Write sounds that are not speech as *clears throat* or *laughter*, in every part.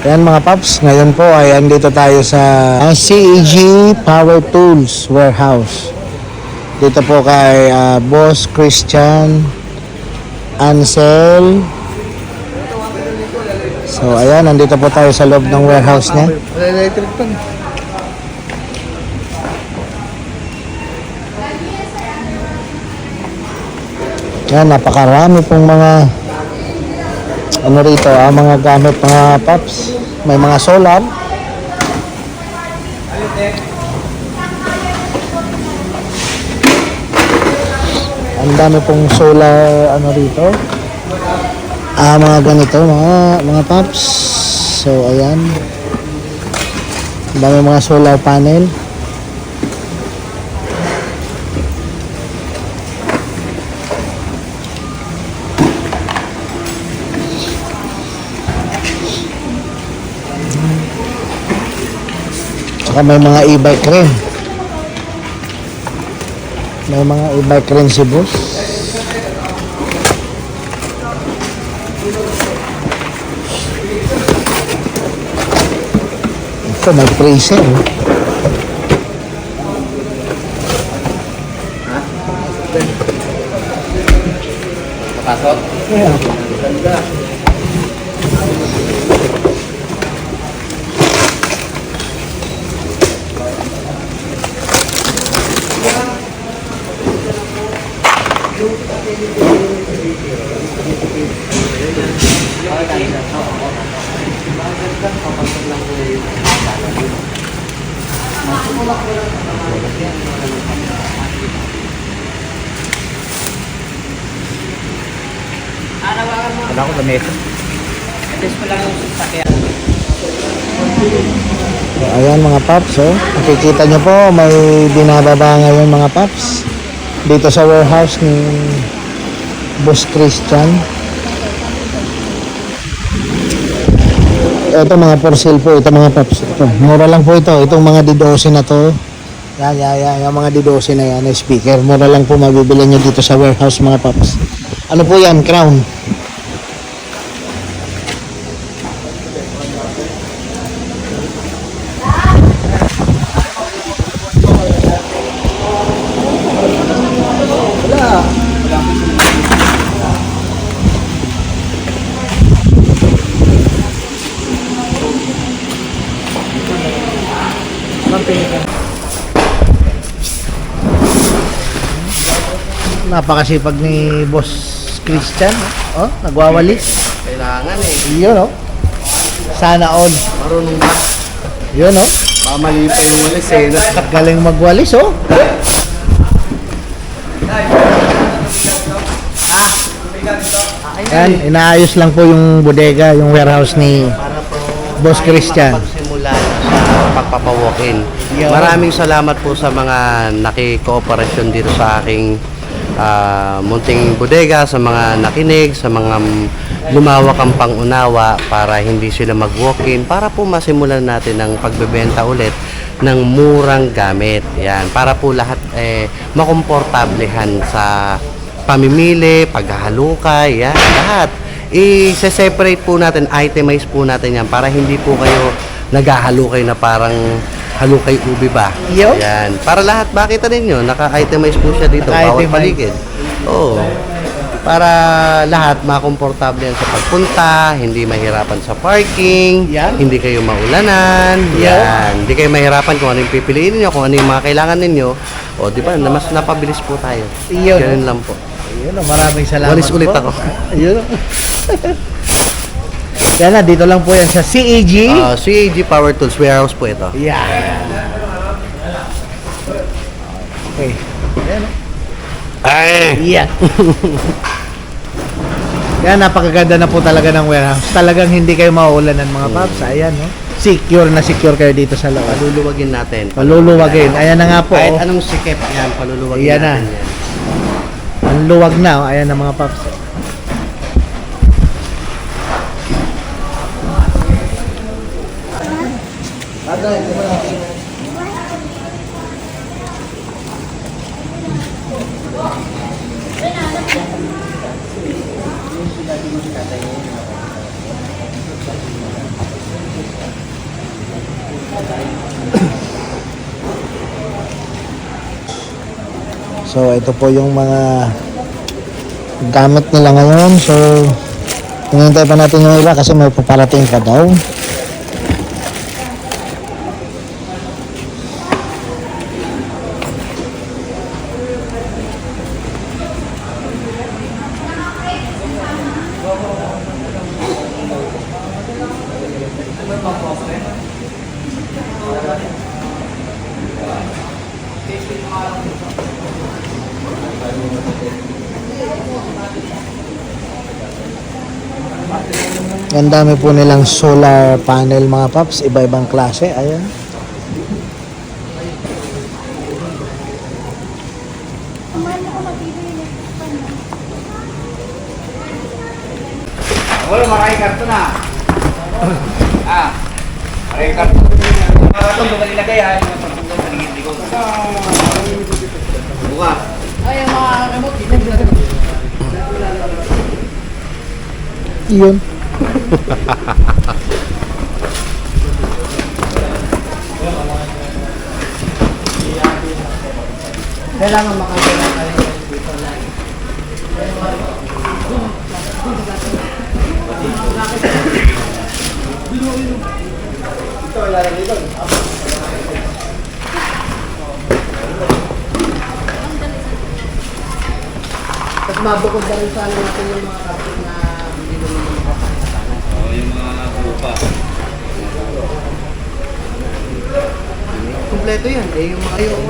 Yan mga paps, ngayon po ay andito tayo sa ah, CEG Power Tools Warehouse. Dito po kay ah, Boss Christian Ansel. So ayan, nandito po tayo sa loob ng warehouse niya. Electric. Yan, napakarami pong mga ano rito, ah, mga gamit mga paps. May mga solar. Ang dami pong solar ano rito. Ah, mga ganito, mga mga paps. So, ayan. Ang dami mga solar panel. Saka may mga e-bike rin. May mga e-bike rin si boss. Ito, may freezer. oh. Pasok. Yeah. Wala ko lamesa. So, ayan mga paps, oh. Nakikita nyo po, may binababa ngayon mga paps. Dito sa warehouse ni Boss Christian. Ito mga for sale po, ito mga paps. Ito, mura lang po ito. Itong mga D12 na to. Yan, yan, yan. Yung mga D12 na yan, speaker. Mura lang po mabibili nyo dito sa warehouse mga paps. Ano po yan? Crown. Napakasipag ni Boss Christian. Oh, nagwawalis. Kailangan eh. Yun, oh. Sana all. Marunong ka. Yun, oh. Mamali pa yung walis eh. Galing magwalis, oh. Yan, inaayos lang po yung bodega, yung warehouse ni Boss Christian. pagsimula sa pagpapawokin. Yun. Maraming salamat po sa mga nakikooperasyon dito sa aking ah, munting bodega, sa mga nakinig, sa mga lumawak ang pangunawa para hindi sila mag-walk-in, para po masimulan natin ang pagbebenta ulit ng murang gamit. Yan, para po lahat eh, makomportablehan sa pamimili, paghahalukay, yan, lahat. I-separate po natin, itemize po natin yan para hindi po kayo naghahalukay na parang halukay ubi ba. Yo. Yan. Para lahat, makita ninyo, naka-itemize po siya dito, bawat Naka-itemize. paligid. Oo. Para lahat makomportable yan sa pagpunta, hindi mahirapan sa parking, Yan. hindi kayo maulanan, Yeah. yan. Hindi kayo mahirapan kung ano yung pipiliin niyo, kung ano yung mga kailangan ninyo. O, di ba, na mas napabilis po tayo. Yun. Ganun lang po. Yun, oh, maraming salamat Walis ulit po. ako. *laughs* Yun, oh. *laughs* Yan na, dito lang po yan sa CEG. Ah, CAG Power Tools Warehouse po ito. Yan. Okay. Yan, oh. Ay! Yan. *laughs* Yan, napakaganda na po talaga ng warehouse. Talagang hindi kayo mauulan ng mga paps. Ayan, no? Secure na secure kayo dito sa loob. Paluluwagin natin. Paluluwagin. Ayan na nga po. Kahit Oh. anong sikip yan, paluluwagin Yan na. natin yan. Ang luwag na. Oh. Ayan na mga paps. So ito po yung mga gamit nila ngayon. So hinintay pa natin yung iba kasi may paparating pa daw. Ang dami po nilang solar panel mga paps, iba-ibang klase. Ayan. Wala maraming karton na. Mga karton doon kanila kaya yung doon sa likod. Buka. Yun. Kailangan makakita tayo dito na. Tapos mabukod na rin sana natin yung mga kapit na hindi mo naman makakita. Oh, yung mga buka. Kompleto yan. Eh, yung mga yung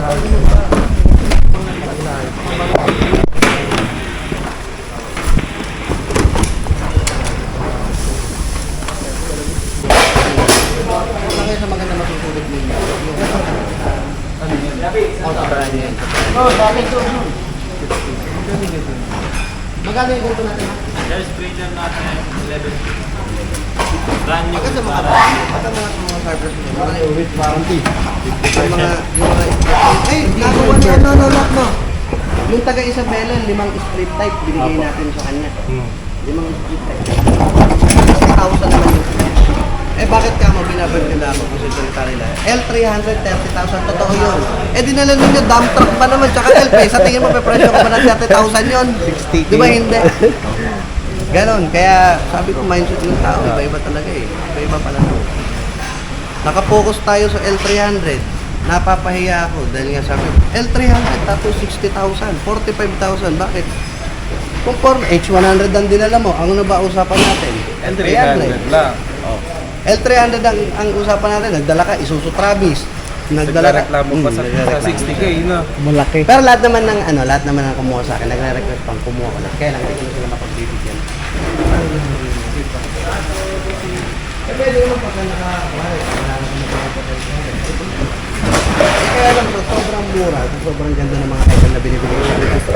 Wala kayo sa maganda masusulit ninyo. Oh, bakit to? Magkano yung ganito natin? Yes, premium natin. 11. Brand new. Magkano sa mga Magkano mga sa mga carburetors nyo? Mga yung with warranty. Yung mga, yung mga, ay, nagawa niya, no, no, no, no. Yung taga Isabela, limang split type, binigay natin sa kanya. Limang split type. 60,000 naman yun. Eh bakit ka mo binabag nila ako kung salita nila? L300, 30,000, totoo yun. Eh dinala ninyo dump truck ba naman, tsaka LP, sa tingin mo, may presyo ka ba ng 30,000 yun? 60K. Di ba hindi? Ganon, kaya sabi ko mindset ng tao, iba-iba talaga eh. Iba-iba pala. Nakapokus tayo sa L300. Napapahiya ako dahil nga sabi ko, L300 tapos 60,000, 45,000. Bakit? Kung for H100 ang dinala mo, ano ba usapan natin? L300 lang. L300 ang, ang usapan natin, nagdala ka, Isuzu Travis. Nagdala ka. Nagreklamo pa sa, Hmm, sa nagreklamo. 60k na. Malaki. Pero lahat naman ng ano, lahat naman ng kumuha sa akin, nagre-request pang kumuha ko. Kaya lang hindi ko na sila mapagbibigyan. Eh, pwede naman pagka naka, wala, naman Eh, kaya lang so, sobrang mura, sobrang ganda ng mga item na binibigay ko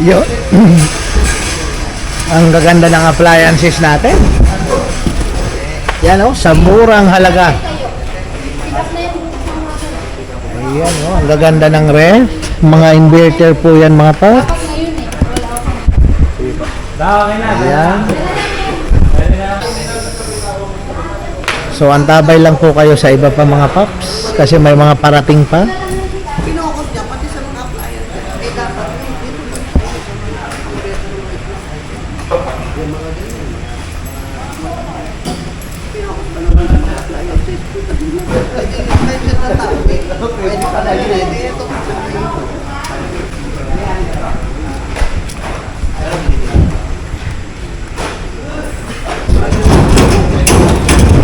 Yun. *clears throat* Ang gaganda ng appliances natin. Yan oh, sa murang halaga. Ayan oh, ang gaganda ng ref. Mga inverter po yan mga pa. Ayan. So antabay lang po kayo sa iba pa mga paps kasi may mga parating pa. Pinokos niya, pati sa mga appliance. Eh, dapat dito Pwede pala yun eh. Ito.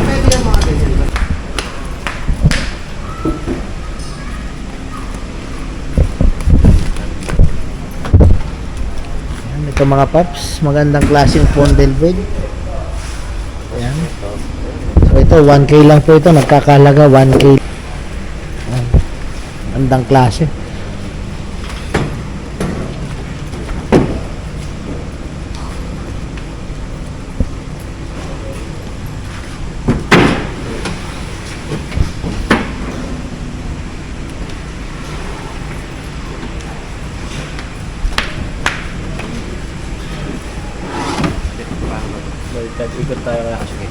Pwede yung mga ganyan. Ayan, ito mga paps, magandang klaseng bundle bed. Ayan. So ito, 1K lang po ito, nagkakalaga 1K. Ayan. Magandang klase. Baliktad, ikot tayo kaya. Sige.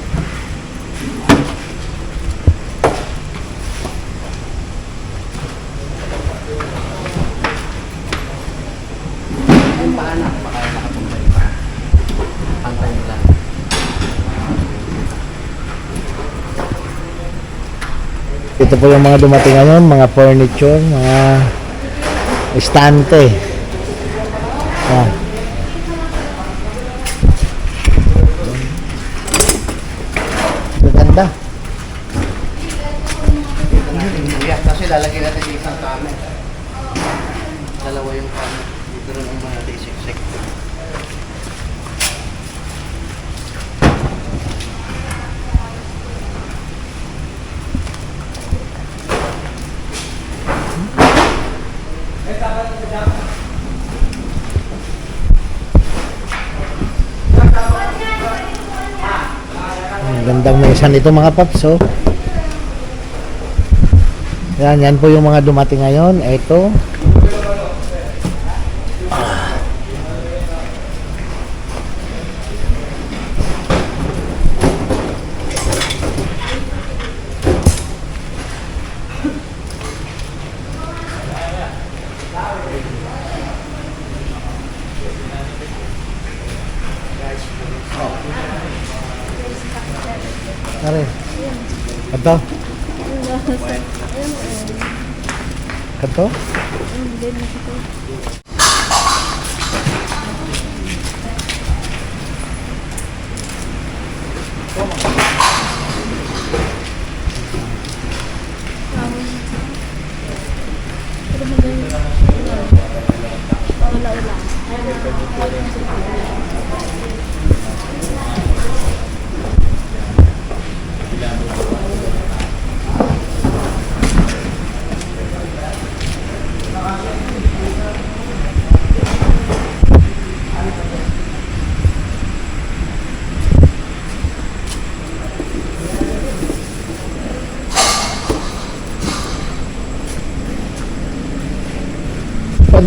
Yung paanak, baka nakapunta pa. Pantay mo lang. Ito po yung mga dumating ngayon, mga furniture, mga estante. Ah. Luya. Kasi lalagyan natin isang kame. Dalawa yung kame. Dito rin ang mga disiksik. Ang mesa nito mga paps, oh. Yan, yan po yung mga dumating ngayon. Ito.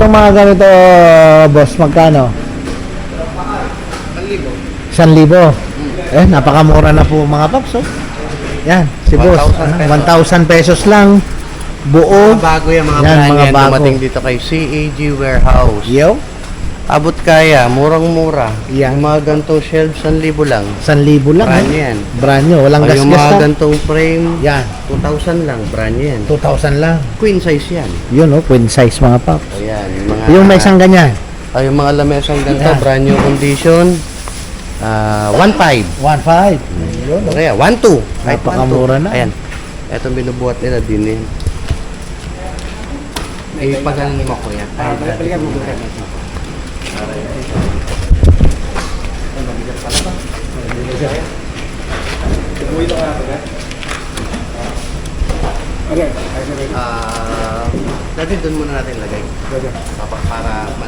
Itong mga ganito, boss, magkano? 1,000. Eh, napakamura na po mga paps, oh. Yan, si boss. 1,000 ano, 1,000 pesos lang. Buo. Mga bago yung mga Yan, brand mga yan bago. dumating dito kay CAG Warehouse. Yo. Abot kaya, murang-mura. Yan. Yung mga gantong shelves, 1,000 lang. 1,000 lang. Brand eh. yan. Brand new. Walang O yung gas-gas mga na. gantong frame, Yan. 2,000 lang. Brand yan. 2,000 lang. Queen size yan. Yun, oh. Queen size mga paps. Ayan. Yung mga, Yung may isang ganyan. Ay, yung mga lamesang ganito, Yan. brand new condition. Ah, 1.5. 1,500. Yun, oh. Kaya, 1.2. Kahit Napakamura 1.2. na. Ayan. Etong binubuhat nila din yan. Eh, pagaling mo ko yan. Balikan mo Ah, dati doon muna natin lagay. Para, para ma